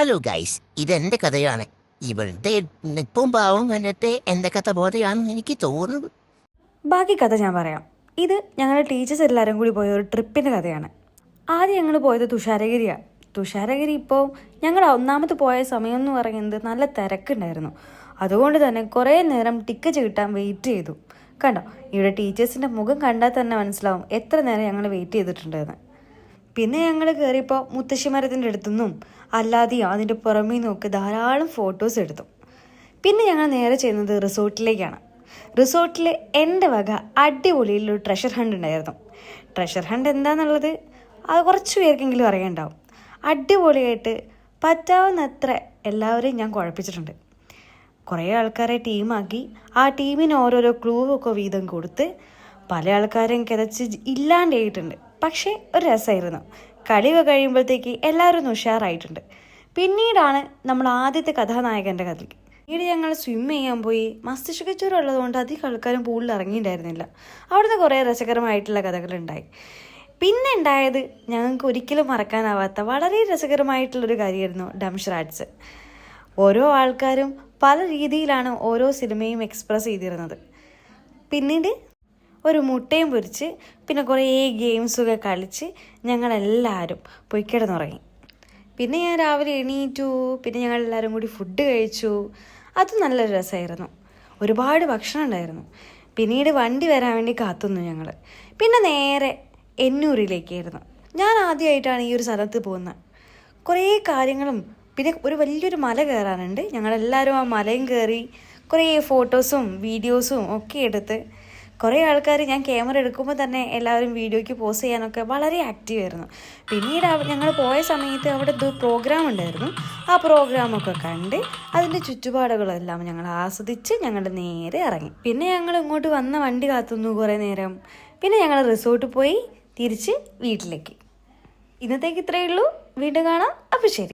Hello guys ഇതെന്റെ കഥയാണ്. ഇവളുടെ നിപ്പും പാവം കണ്ടിട്ട് എന്റെ കഥ ബോധയാണെന്ന് എനിക്ക് തോന്നുന്നു. ബാക്കി കഥ ഞാൻ പറയാം. ഇത് ഞങ്ങളുടെ ടീച്ചേഴ്സ് എല്ലാവരും കൂടി പോയ ഒരു ട്രിപ്പിന്റെ കഥയാണ്. ആദ്യം ഞങ്ങൾ പോയത് തുഷാരഗിരിയാണ് തുഷാരഗിരി ഇപ്പോൾ ഞങ്ങൾ ഒന്നാമത് പോയ സമയം എന്ന് പറയുന്നത് നല്ല തിരക്കുണ്ടായിരുന്നു. അതുകൊണ്ട് തന്നെ കുറേ നേരം ടിക്കറ്റ് കിട്ടാൻ വെയിറ്റ് ചെയ്തു. കണ്ടോ? ഇവിടെ ടീച്ചേഴ്സിന്റെ മുഖം കണ്ടാൽ തന്നെ മനസ്സിലാവും എത്ര നേരം ഞങ്ങൾ വെയിറ്റ് ചെയ്തിട്ടുണ്ടെന്ന് പിന്നെ ഞങ്ങൾ കയറിയപ്പോൾ മുത്തശ്ശി മരത്തിന്റെ അടുത്തുനിന്നും അല്ലാതെയും അതിന്റെ പുറമേ നോക്കി ധാരാളം ഫോട്ടോസ് എടുത്തു. പിന്നെ ഞങ്ങൾ നേരെ ചെയ്യുന്നത് റിസോർട്ടിലേക്കാണ്. റിസോർട്ടിൽ എന്റെ വക അടിപൊളിയിലൊരു ട്രഷർ ഹണ്ട് ഉണ്ടായിരുന്നു. ട്രഷർ ഹണ്ട് എന്താണെന്നുള്ളത് അത് കുറച്ച് പേർക്കെങ്കിലും അറിയണ്ടാവും. അടിപൊളിയായിട്ട് പറ്റാവുന്നത്ര എല്ലാവരെയും ഞാൻ കുഴപ്പിച്ചിട്ടുണ്ട്. കുറേ ആൾക്കാരെ ടീമാക്കി ആ ടീമിന് ഓരോരോ ക്ലൂവൊക്കെ വീതം കൊടുത്ത് പല ആൾക്കാരെയും കിതച്ച് ഇല്ലാണ്ടായിട്ടുണ്ട്. പക്ഷേ ഒരു രസമായിരുന്നു. കളിയൊക്കെ കഴിയുമ്പോഴത്തേക്ക് എല്ലാവരും ഒന്ന് ഉഷാറായിട്ടുണ്ട്. പിന്നീടാണ് നമ്മൾ ആദ്യത്തെ കഥാനായകന്റെ കഥയ്ക്ക്. പിന്നീട് ഞങ്ങൾ സ്വിം ചെയ്യാൻ പോയി. മസ്തിഷ്കച്ചൂരം ഉള്ളതുകൊണ്ട് അധികം ആൾക്കാരും പൂളിൽ ഇറങ്ങിയിട്ടുണ്ടായിരുന്നില്ല. അവിടുന്ന് കുറേ രസകരമായിട്ടുള്ള കഥകളുണ്ടായി. പിന്നെ ഉണ്ടായത് ഞങ്ങൾക്ക് ഒരിക്കലും മറക്കാനാവാത്ത വളരെ രസകരമായിട്ടുള്ളൊരു കാര്യമായിരുന്നു ഡംഷ്രാറ്റ്സ്. ഓരോ ആൾക്കാരും പല രീതിയിലാണ് ഓരോ സിനിമയും എക്സ്പ്രസ് ചെയ്തിരുന്നത്. പിന്നീട് ഒരു മുട്ടയും പൊരിച്ച് പിന്നെ കുറേ ഗെയിംസൊക്കെ കളിച്ച് ഞങ്ങളെല്ലാവരും പോയി കിടന്നുറങ്ങി. പിന്നെ ഞാൻ രാവിലെ എണീറ്റു പിന്നെ ഞങ്ങളെല്ലാവരും കൂടി ഫുഡ് കഴിച്ചു. അത് നല്ലൊരു രസമായിരുന്നു. ഒരുപാട് ഭക്ഷണം ഉണ്ടായിരുന്നു. പിന്നീട് വണ്ടി വരാൻ വേണ്ടി കാത്തുന്നു ഞങ്ങൾ പിന്നെ നേരെ എന്നൂരിലേക്കായിരുന്നു ഞാൻ ആദ്യമായിട്ടാണ് ഈ ഒരു സ്ഥലത്ത് പോകുന്നത്. കുറേ കാര്യങ്ങളും പിന്നെ ഒരു വലിയൊരു മല കയറാനുണ്ട്. ഞങ്ങളെല്ലാവരും ആ മലയും കയറി കുറേ ഫോട്ടോസും വീഡിയോസും ഒക്കെ എടുത്ത് കുറേ ആൾക്കാർ ഞാൻ ക്യാമറ എടുക്കുമ്പോൾ തന്നെ എല്ലാവരും വീഡിയോയ്ക്ക് പോസ്റ്റ് ചെയ്യാനൊക്കെ വളരെ ആക്റ്റീവ് ആയിരുന്നു. പിന്നീട് ഞങ്ങൾ പോയ സമയത്ത് അവിടെ ഒരു പ്രോഗ്രാം ഉണ്ടായിരുന്നു. ആ പ്രോഗ്രാമൊക്കെ കണ്ട് അതിന്റെ ചുറ്റുപാടുകളെല്ലാം ഞങ്ങൾ ആസ്വദിച്ച് ഞങ്ങൾ നേരെ ഇറങ്ങി. പിന്നെ ഞങ്ങൾ ഇങ്ങോട്ട് വന്ന വണ്ടി കാത്തുന്നു കുറേ നേരം. പിന്നെ ഞങ്ങൾ റിസോർട്ടിൽ പോയി തിരിച്ച് വീട്ടിലേക്ക്. ഇന്നത്തേക്ക് ഇത്രയേ ഉള്ളൂ. വീണ്ടും കാണാം. അപ്പോൾ ശരി.